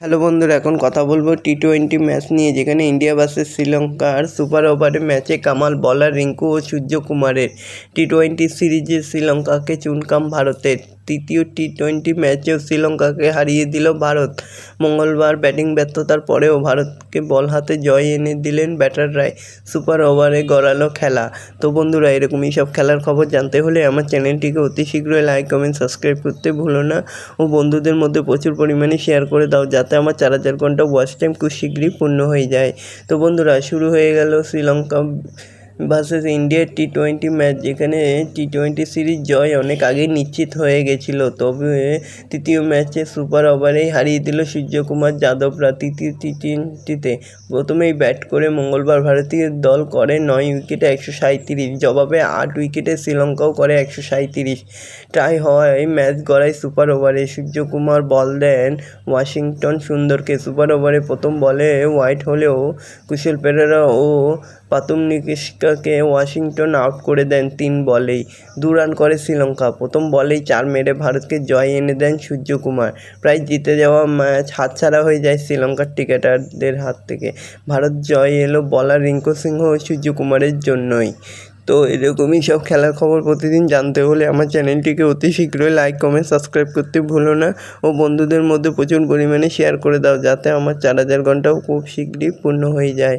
Hello বন্ধুরা, এখন কথা বলব টি টোয়েন্টি ম্যাচ নিয়ে, যেখানে ইন্ডিয়া ভার্সেস শ্রীলঙ্কার সুপার ওভারে ম্যাচে কামাল বলার রিঙ্কু ও সূর্যকুমারের টি টোয়েন্টি সিরিজে শ্রীলঙ্কাকে চুনকাম ভারতের। তৃতীয় টি টোয়েন্টি ম্যাচেও শ্রীলঙ্কাকে হারিয়ে দিল ভারত। মঙ্গলবার ব্যাটিং ব্যর্থতার পরেও ভারতকে বল হাতে জয় এনে দিলেন ব্যাটাররাই। সুপার ওভারে গড়ালো খেলা। তো বন্ধুরা, এরকমই সব খেলার খবর জানতে হলে আমার চ্যানেলটিকে অতি শীঘ্রই লাইক কমেন্ট সাবস্ক্রাইব করতে ভুলো না ও বন্ধুদের মধ্যে প্রচুর পরিমাণে শেয়ার করে দাও যাতে আমার চার হাজার ঘণ্টা ওয়াচ টাইম খুব শীঘ্রই পূর্ণ হয়ে যায়। তো বন্ধুরা, শুরু হয়ে গেল শ্রীলঙ্কা ভার্সেস ইন্ডিয়ার টি টোয়েন্টি ম্যাচ যেখানে টি টোয়েন্টি সিরিজ জয় অনেক আগেই নিশ্চিত হয়ে গেছিল। তবে তৃতীয় ম্যাচে সুপার ওভারেই হারিয়ে দিল সূর্যকুমার যাদবরা তৃতীয় টি টোয়েন্টিতে প্রথমেই ব্যাট করে মঙ্গলবার ভারতীয় দল করে নয় উইকেটে একশো সাঁইত্রিশ, জবাবে আট উইকেটে শ্রীলঙ্কাও করে একশো সাঁইত্রিশ। টাই হওয়ায় ম্যাচ গড়ায় সুপার ওভারে সূর্যকুমার বল দেন ওয়াশিংটন সুন্দরকে। সুপার ওভারে প্রথম বলে হোয়াইট হলেও কুশল পেরেরা ও পাতুম নিকেশকাকে ওয়াশিংটন আউট করে দেন তিন বলেই। দু রান করে শ্রীলঙ্কা, প্রথম বলেই চার মেরে ভারতকে জয় এনে দেন সূর্যকুমার। প্রায় জিতে যাওয়া ম্যাচ হাতছাড়া হয়ে যায় শ্রীলঙ্কার ক্রিকেটারদের হাত থেকে। ভারত জয় এলো বলার রিঙ্কু সিংহ ও সূর্যকুমারের জন্যই। তো এরকমই সব খেলার খবর প্রতিদিন জানতে হলে আমার চ্যানেলটিকে অতি শীঘ্রই লাইক, কমেন্ট, সাবস্ক্রাইব করতে ভুলো না ও বন্ধুদের মধ্যে প্রচুর পরিমাণে শেয়ার করে দাও যাতে আমার চার হাজার ঘন্টাও খুব শীঘ্রই পূর্ণ হয়ে যায়।